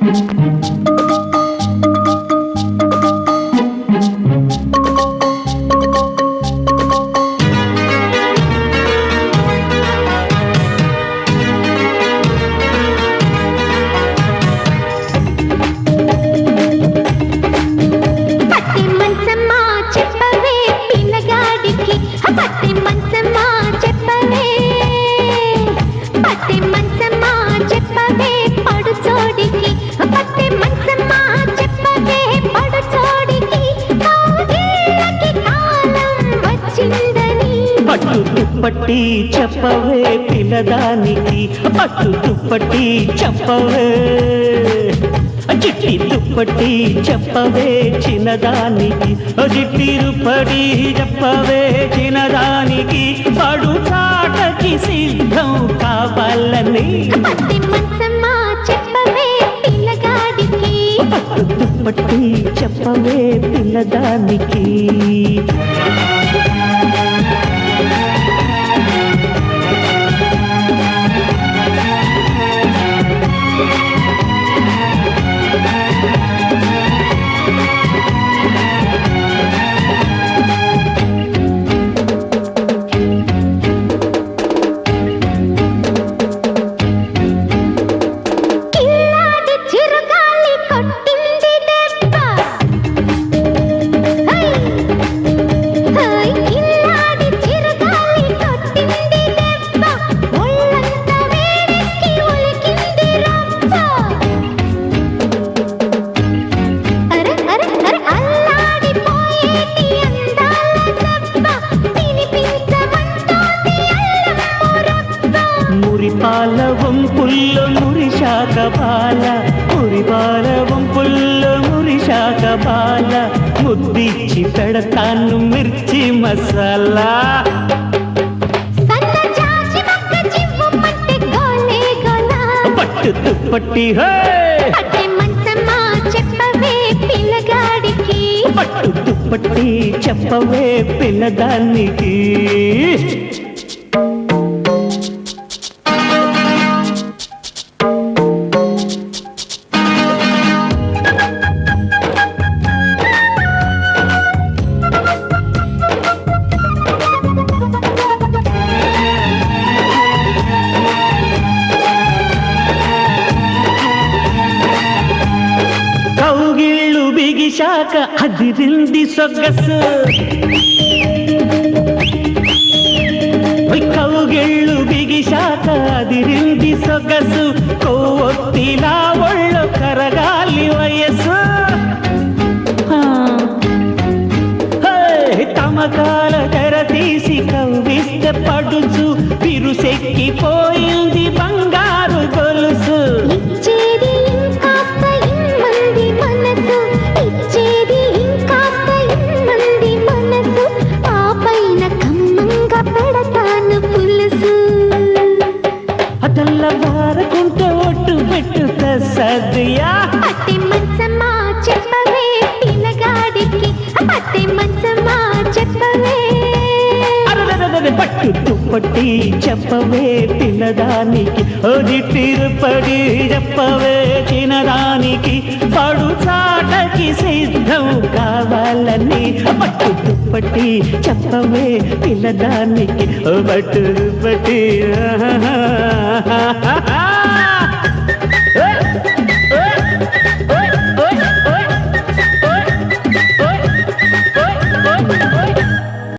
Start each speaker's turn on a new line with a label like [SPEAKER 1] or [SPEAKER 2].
[SPEAKER 1] Thank you. పట్టు
[SPEAKER 2] దుప్పట్టి చెప్పవే పిల్లదానికి. పట్టు దుప్పట్టి చెప్పవే. చిట్టి దుప్పట్టి చెప్పవే చిన్నదానికి. జిట్టి దుప్పటి చెప్పవే చిన్నదానికి. పడు చాటకి సిద్ధం కావాలని.
[SPEAKER 1] పట్టి
[SPEAKER 2] దుప్పట్టి చెప్పవే పిల్లదానికి. మురిపాల వంపుల్లో మురిశాక బాల మురిపాల వంపుల్లో మురిశాక బాల ముద్దిచ్చి పెడతాను మిర్చి మసాలా. పట్టు దుప్పట్టి హే!
[SPEAKER 1] పట్టే మంచమ్మా చెప్పవే పిల్లగాడికి.
[SPEAKER 2] పట్టు దుప్పట్టి చెప్పవే పిల్లదానికి బిగిశాక అదిరింది సొగసు. ఓయ్ కౌగిళ్ళు బిగిశాక అదిరింది సొగసు. కొవ్వొత్తిలా ఒళ్ళు కరగాలి వయస్సు. ఆ. హే, తమకాల తెర తీసి కవ్విస్తే పడుచు. పిరుసెక్కిపోయింది అదల్ల వారకుంటే ఒట్టు పెట్టు సదియా
[SPEAKER 1] పట్టే మంచమ్మా చెప్పవే. పిల్లగాడికి పట్టే మంచమ్మా చెప్పవే
[SPEAKER 2] పట్టు పిల్లదానికి ఓది తిరుపడి చెప్పవే. తినడానికి పడు చాటకి సిద్ధం కావాలని పట్టు దుప్పటి చెప్పవే పిల్లదానికి పట్టు దుప్పటి ఆహాహాహా.